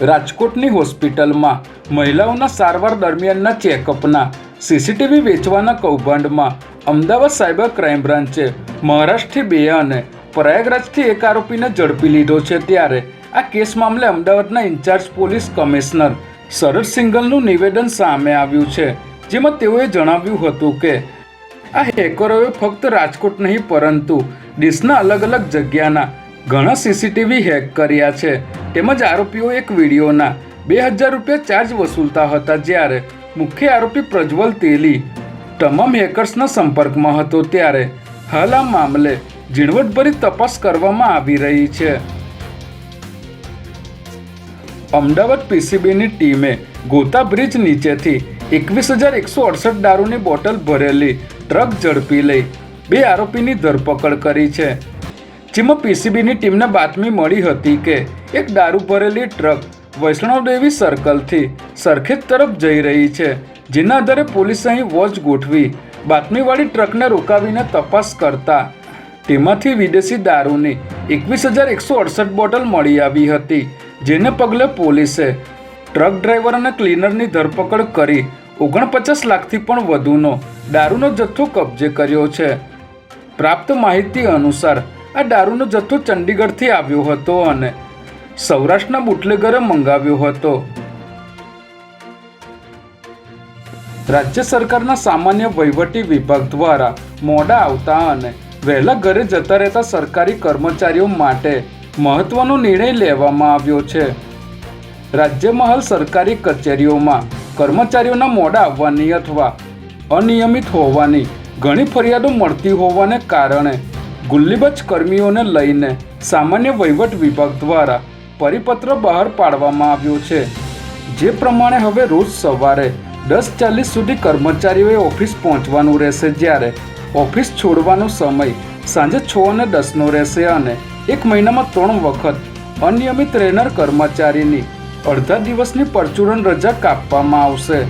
રાજકોટની હોસ્પિટલમાં મહિલાઓના સારવાર દરમિયાનના ચેકઅપના સીસીટીવી વેચવાના કૌભાંડમાં અમદાવાદ સાયબર ક્રાઇમ બ્રાન્ચે મહારાષ્ટ્રથી બે અને પ્રયાગરાજથી એક આરોપીને ઝડપી લીધો છે ત્યારે આ કેસ મામલે અમદાવાદના in charge police commissioner Sharad સિંગલનું નિવેદન સામે આવ્યું છે, જેમાં તેઓએ જણાવ્યું હતું કે આ હેકરોએ ફક્ત રાજકોટ નહીં, પરંતુ દેશના અલગ અલગ જગ્યાના ઘણા સીસીટીવી હેક કર્યા છે. તેમજ આરોપીઓ એક વિડીયોના બે હજાર રૂપિયા ચાર્જ વસૂલતા હતા જ્યારે મુખ્ય આરોપી પ્રજ્વલ તેલી તમામ હેકર્સના સંપર્કમાં હતો ત્યારે હાલ આ મામલે ઝીણવટભરી તપાસ કરવામાં આવી રહી છે. અમદાવાદ પીસીબીની ટીમે ગોતા બ્રિજ નીચેથી એકવીસ હજાર એકસો અડસઠ દારૂની બોટલ ભરેલી ટ્રક ઝડપી લઈ બે આરોપીની ધરપકડ કરી છે. જેમાં પીસીબીની ટીમને બાતમી મળી હતી કે એક દારૂ ભરેલી ટ્રક વૈષ્ણવદેવી સર્કલથી સરખેજ તરફ જઈ રહી છે. જેના આધારે પોલીસે અહીં વોચ ગોઠવી બાતમીવાળી ટ્રકને રોકાવીને તપાસ કરતા તેમાંથી વિદેશી દારૂની એકવીસ હજાર એકસો અડસઠ બોટલ મળી આવી હતી, જેને પગલે પોલીસે ટ્રક ડ્રાઈવર અને ક્લીનરની ધરપકડ કરી ઓગણપચાસ લાખથી પણ વધુનો દારૂનો જથ્થો કબજે કર્યો છે. પ્રાપ્ત માહિતી અનુસાર આ દારૂનો જથ્થો ચંડીગઢથી આવ્યો હતો અને સૌરાષ્ટ્રના બુટલેગરે મંગાવ્યો હતો. રાજ્ય સરકારના સામાન્ય વહીવટી વિભાગ દ્વારા મોડા આવતા અને વહેલા ઘરે જતા રહેતા સરકારી કર્મચારીઓ માટે મહત્વનો નિર્ણય લેવામાં આવ્યો છે. રાજ્યમાં હાલ સરકારી કચેરીઓમાં કર્મચારીઓના મોડા આવવાની અથવા અનિયમિત હોવાની ઘણી ફરિયાદો મળતી હોવાને કારણે ગુલ્લીબજ કર્મીઓને લઈને સામાન્ય વહીવટ વિભાગ દ્વારા પરિપત્ર બહાર પાડવામાં આવ્યો છે. જે પ્રમાણે હવે રોજ સવારે દસ ચાલીસ સુધી કર્મચારીઓએ ઓફિસ પહોંચવાનું રહેશે જ્યારે ઓફિસ છોડવાનો સમય સાંજે છ અને દસનો રહેશે અને એક મહિનામાં ત્રણ વખત અનિયમિત રહેનાર કર્મચારીની અડધા દિવસની પરચુરણ રજા કાપવામાં આવશે.